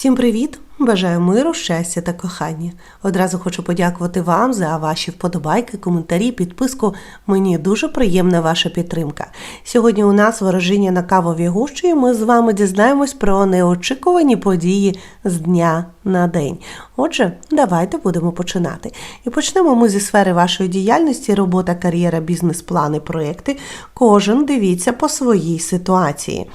Всім привіт! Бажаю миру, щастя та кохання. Одразу хочу подякувати вам за ваші вподобайки, коментарі, підписку. Мені дуже приємна ваша підтримка. Сьогодні у нас ворожіння на кавовій гущі, і ми з вами дізнаємось про неочікувані події з дня на день. Отже, давайте будемо починати. І почнемо ми зі сфери вашої діяльності, робота, кар'єра, бізнес-плани, проекти. Кожен дивіться по своїй ситуації.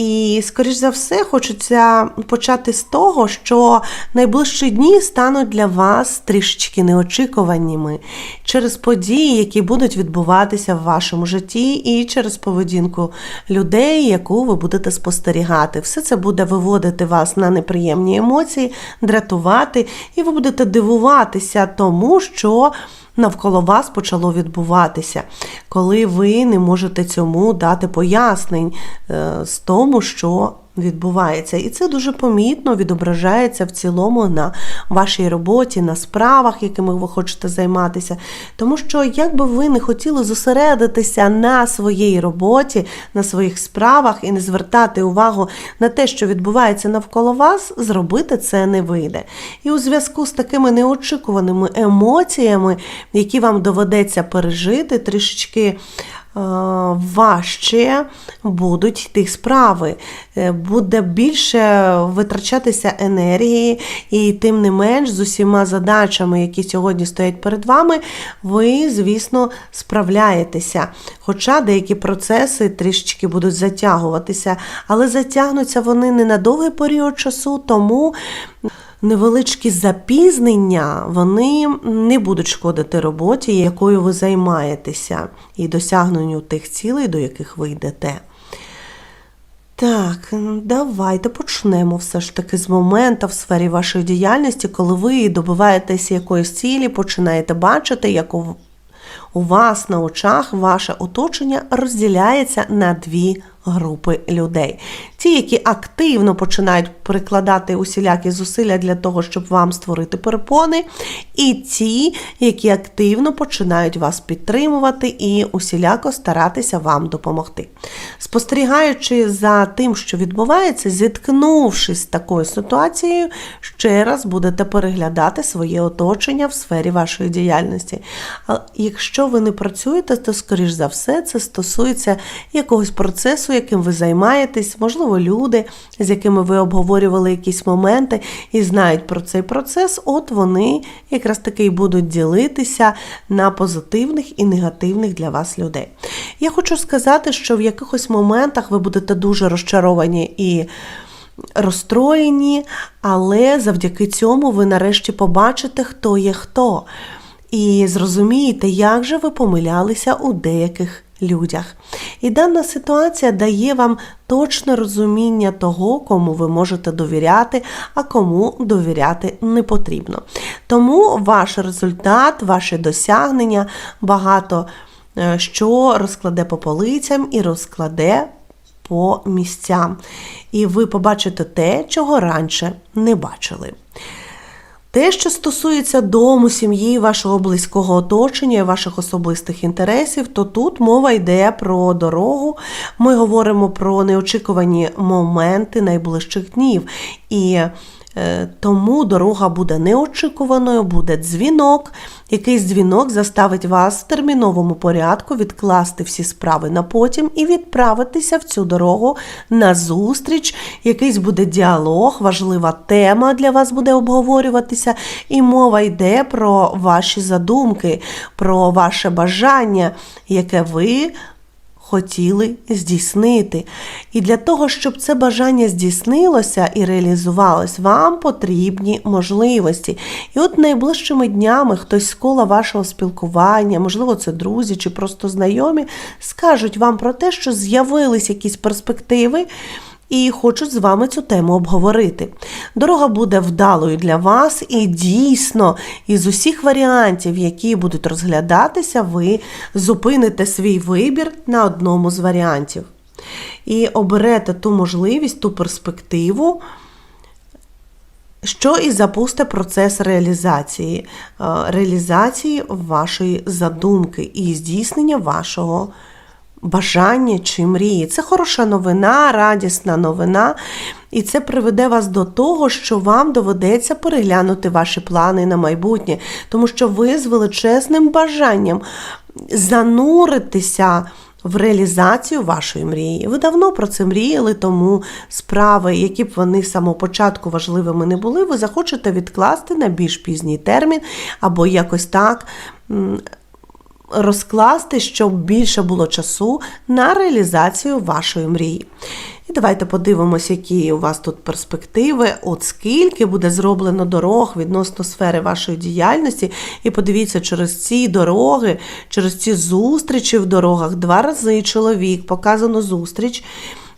І, скоріш за все, хочеться почати з того, що найближчі дні стануть для вас трішечки неочікуваними через події, які будуть відбуватися в вашому житті, і через поведінку людей, яку ви будете спостерігати. Все це буде виводити вас на неприємні емоції, дратувати, і ви будете дивуватися тому, що навколо вас почало відбуватися, коли ви не можете цьому дати пояснень е, з тому, що відбувається. І це дуже помітно відображається в цілому на вашій роботі, на справах, якими ви хочете займатися. Тому що, як би ви не хотіли зосередитися на своїй роботі, на своїх справах і не звертати увагу на те, що відбувається навколо вас, зробити це не вийде. І у зв'язку з такими неочікуваними емоціями, які вам доведеться пережити, трішечки. Е, важче будуть йти справи, е, буде більше витрачатися енергії, і тим не менш з усіма задачами, які сьогодні стоять перед вами, ви, звісно, справляєтеся. Хоча деякі процеси трішечки будуть затягуватися, але затягнуться вони не на довгий період часу, тому невеличкі запізнення вони не будуть шкодити роботі, якою ви займаєтеся, і досягненню тих цілей, до яких ви йдете. Так, давайте почнемо все ж таки з моменту в сфері вашої діяльності, коли ви добиваєтеся якоїсь цілі, починаєте бачити, як у, вас на очах ваше оточення розділяється на дві групи людей. Ті, які активно починають прикладати усілякі зусилля для того, щоб вам створити перепони, і ті, які активно починають вас підтримувати і усіляко старатися вам допомогти. Спостерігаючи за тим, що відбувається, зіткнувшись з такою ситуацією, ще раз будете переглядати своє оточення в сфері вашої діяльності. Якщо ви не працюєте, то, скоріш за все, це стосується якогось процесу, яким ви займаєтесь, можливо, люди, з якими ви обговорювали якісь моменти і знають про цей процес, от вони якраз таки і будуть ділитися на позитивних і негативних для вас людей. Я хочу сказати, що в якихось моментах ви будете дуже розчаровані і. Розстроєні, але завдяки цьому ви нарешті побачите, хто є хто. І зрозумієте, як же ви помилялися у деяких людях. І дана ситуація дає вам точне розуміння того, кому ви можете довіряти, а кому довіряти не потрібно. Тому ваш результат, ваші досягнення багато е, що розкладе по полицям і розкладе по місцям. І ви побачите те, чого раніше не бачили. Те, що стосується дому, сім'ї, вашого близького оточення, ваших особистих інтересів, то тут мова йде про дорогу. Ми говоримо про неочікувані моменти найближчих днів. І тому дорога буде неочікуваною, буде дзвінок. Якийсь дзвінок заставить вас в терміновому порядку відкласти всі справи на потім і відправитися в цю дорогу на зустріч. Якийсь буде діалог, важлива тема для вас буде обговорюватися, і мова йде про ваші задумки, про ваше бажання, яке ви хотіли здійснити. І для того, щоб це бажання здійснилося і реалізувалось, вам потрібні можливості. І от найближчими днями хтось з кола вашого спілкування, можливо, це друзі чи просто знайомі, скажуть вам про те, що з'явились якісь перспективи і хочуть з вами цю тему обговорити. Дорога буде вдалою для вас, і дійсно, із усіх варіантів, які будуть розглядатися, ви зупините свій вибір на одному з варіантів. І оберете ту можливість, ту перспективу. Що і запусте процес реалізації, реалізації вашої задумки і здійснення вашого бажання чи мрії. Це хороша новина, радісна новина. І це приведе вас до того, що вам доведеться переглянути ваші плани на майбутнє, тому що ви з величезним бажанням зануритися в реалізацію вашої мрії. Ви давно про це мріяли, тому справи, які б вони з самого початку важливими не були, ви захочете відкласти на більш пізній термін або якось так. Розкласти, щоб більше було часу на реалізацію вашої мрії. І давайте подивимося, які у вас тут перспективи, от скільки буде зроблено дорог відносно сфери вашої діяльності. І подивіться, через ці дороги, через ці зустрічі в дорогах два рази чоловік показано зустріч.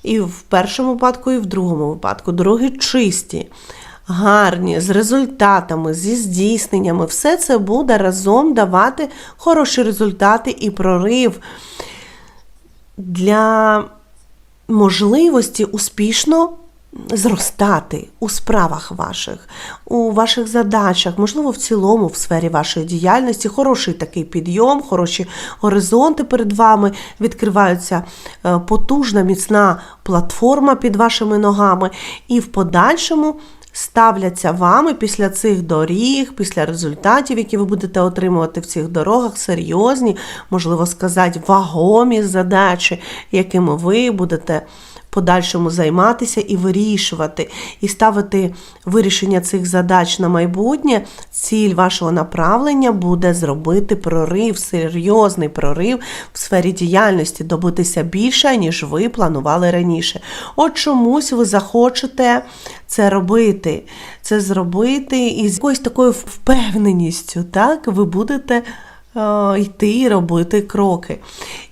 І в першому випадку, і в другому випадку. Дороги чисті, гарні, з результатами, зі здійсненнями. Все це буде разом давати хороші результати і прорив для можливості успішно зростати у справах ваших, у ваших задачах, можливо, в цілому в сфері вашої діяльності. Хороший такий підйом, хороші горизонти перед вами відкриваються е, потужна, міцна платформа під вашими ногами, і в подальшому. Ставляться вами після цих доріг, після результатів, які ви будете отримувати в цих дорогах, серйозні, можливо сказати, вагомі задачі, якими ви будете подальшому займатися і вирішувати, і ставити вирішення цих задач на майбутнє. Ціль вашого направлення буде зробити прорив, серйозний прорив в сфері діяльності, добитися більше, ніж ви планували раніше. От чомусь ви захочете це робити, це зробити і з якоюсь такою впевненістю, так, ви будете йти і робити кроки.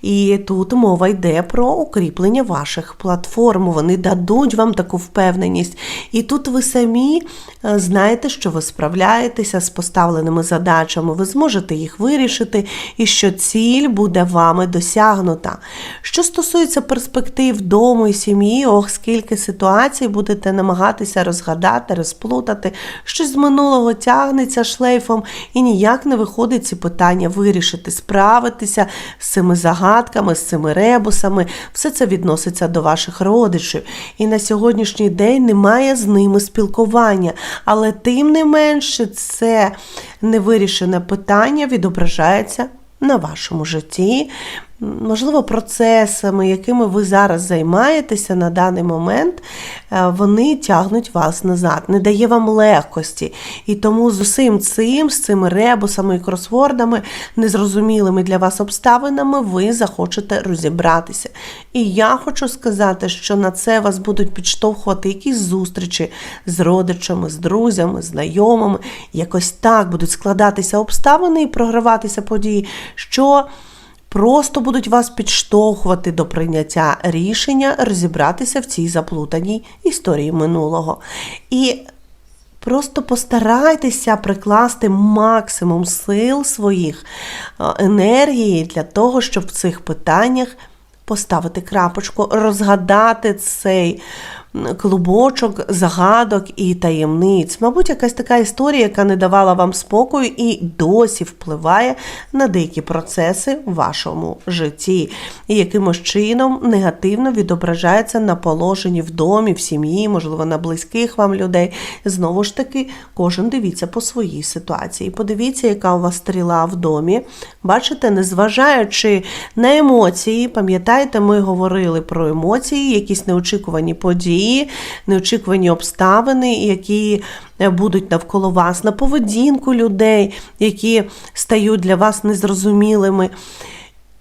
І тут мова йде про укріплення ваших платформ. Вони дадуть вам таку впевненість. І тут ви самі е, знаєте, що ви справляєтеся з поставленими задачами, ви зможете їх вирішити, і що ціль буде вами досягнута. Що стосується перспектив дому і сім'ї, ох, скільки ситуацій будете намагатися розгадати, розплутати, щось з минулого тягнеться шлейфом, і ніяк не виходить ці питання вирішити, справитися з цими загадками, з цими ребусами. Все це відноситься до ваших родичів. І на сьогоднішній день немає з ними спілкування. Але тим не менше, це невирішене питання відображається на вашому житті. Можливо, процесами, якими ви зараз займаєтеся на даний момент, е, вони тягнуть вас назад, не дає вам легкості. І тому з усім цим, з цими ребусами і кросвордами, незрозумілими для вас обставинами, ви захочете розібратися. І я хочу сказати, що на це вас будуть підштовхувати якісь зустрічі з родичами, з друзями, знайомими. Якось так будуть складатися обставини і програватися події, що просто будуть вас підштовхувати до прийняття рішення розібратися в цій заплутаній історії минулого. І Просто постарайтеся прикласти максимум сил своїх е, енергії для того, щоб в цих питаннях поставити крапочку, розгадати цей клубочок загадок і таємниць. Мабуть, якась така історія, яка не давала вам спокою і досі впливає на деякі процеси в вашому житті, і якимось чином негативно відображається на положенні в домі, в сім'ї, можливо, на близьких вам людей. Знову ж таки, кожен дивіться по своїй ситуації. Подивіться, яка у вас стріла в домі. Бачите, незважаючи на емоції, пам'ятаєте, ми говорили про емоції, якісь неочікувані події події, неочікувані обставини, які е, будуть навколо вас, на поведінку людей, які стають для вас незрозумілими.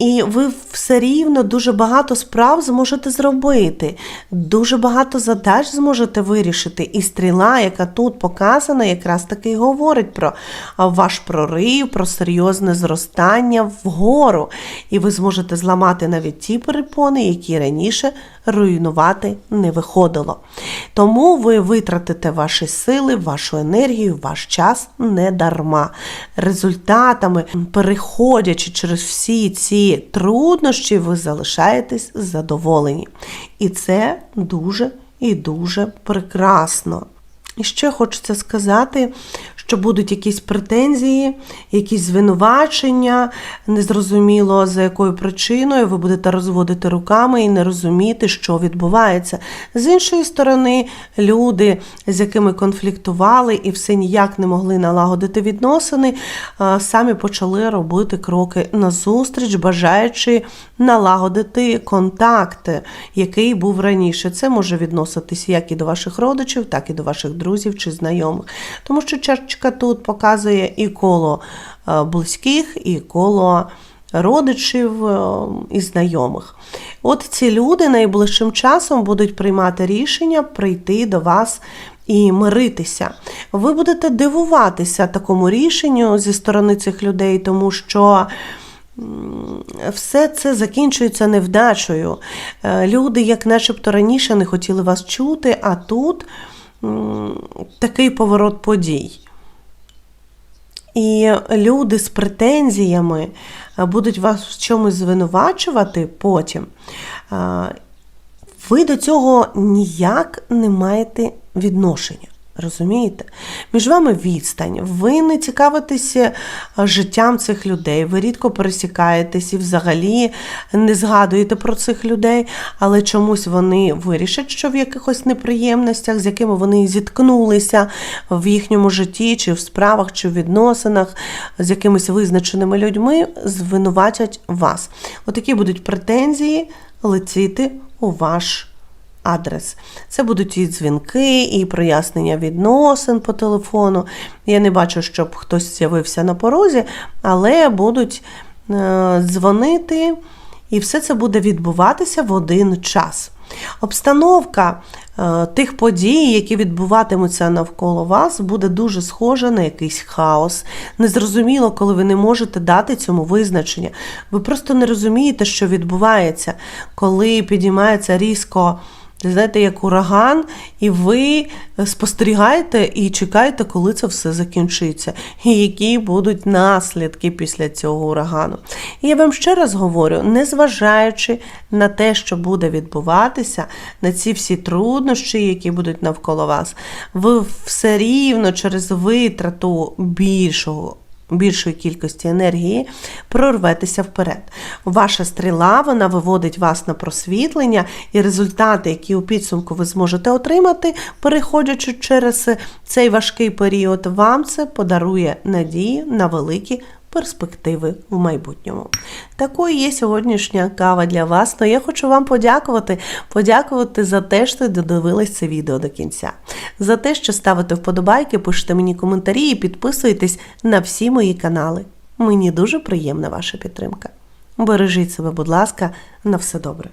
І ви все рівно дуже багато справ зможете зробити, дуже багато задач зможете вирішити. І стріла, яка тут показана, якраз таки говорить про ваш прорив, про серйозне зростання вгору. І ви зможете зламати навіть ті перепони, які раніше руйнувати не виходило. Тому ви витратите ваші сили, вашу енергію, ваш час не дарма. Результатами, переходячи через всі ці труднощі, ви залишаєтесь задоволені. І це дуже і дуже прекрасно. І ще хочеться сказати, що будуть якісь претензії, якісь звинувачення, незрозуміло за якою причиною ви будете розводити руками і не розуміти, що відбувається. З іншої сторони, люди, з якими конфліктували і все ніяк не могли налагодити відносини, самі почали робити кроки назустріч, бажаючи налагодити контакт, який був раніше. Це може відноситися як і до ваших родичів, так і до ваших друзів чи знайомих. Тому що чашечка тут показує і коло е, близьких, і коло родичів е, і знайомих. От ці люди найближчим часом будуть приймати рішення прийти до вас і миритися. Ви будете дивуватися такому рішенню зі сторони цих людей, тому що. Все це закінчується невдачею. Е, Люди, як начебто раніше, не хотіли вас чути, а тут такий поворот подій. І люди з претензіями е, будуть вас в чомусь звинувачувати потім. Е, Ви до цього ніяк не маєте відношення. Розумієте? Між вами відстань, ви не цікавитеся життям цих людей, ви рідко пересікаєтесь і взагалі не згадуєте про цих людей, але чомусь вони вирішать, що в якихось неприємностях, з якими вони зіткнулися в їхньому житті, чи в справах, чи в відносинах з якимись визначеними людьми, звинуватять вас. Отакі будуть претензії летіти у ваш адрес. Це будуть і дзвінки, і прояснення відносин по телефону. Я не бачу, щоб хтось з'явився на порозі, але будуть е, дзвонити, і все це буде відбуватися в один час. Обстановка е, тих подій, які відбуватимуться навколо вас, буде дуже схожа на якийсь хаос. Незрозуміло, коли ви не можете дати цьому визначення. Ви просто не розумієте, що відбувається, коли підіймається різко. Знаєте, як ураган, і ви спостерігаєте і чекаєте, коли це все закінчиться, і які будуть наслідки після цього урагану. І я вам ще раз говорю: незважаючи на те, що буде відбуватися, на ці всі труднощі, які будуть навколо вас, ви все рівно через витрату більшого більшої кількості енергії прорветеся вперед. Ваша стріла вона виводить вас на просвітлення, і результати, які у підсумку ви зможете отримати, переходячи через цей важкий період, вам це подарує надію на великі перспективи в майбутньому. Такою є сьогоднішня кава для вас. Но я хочу вам подякувати. Подякувати за те, що додивились це відео до кінця, за те, що ставите вподобайки, пишете мені коментарі і підписуєтесь на всі мої канали. Мені дуже приємна ваша підтримка. Бережіть себе, будь ласка, на все добре.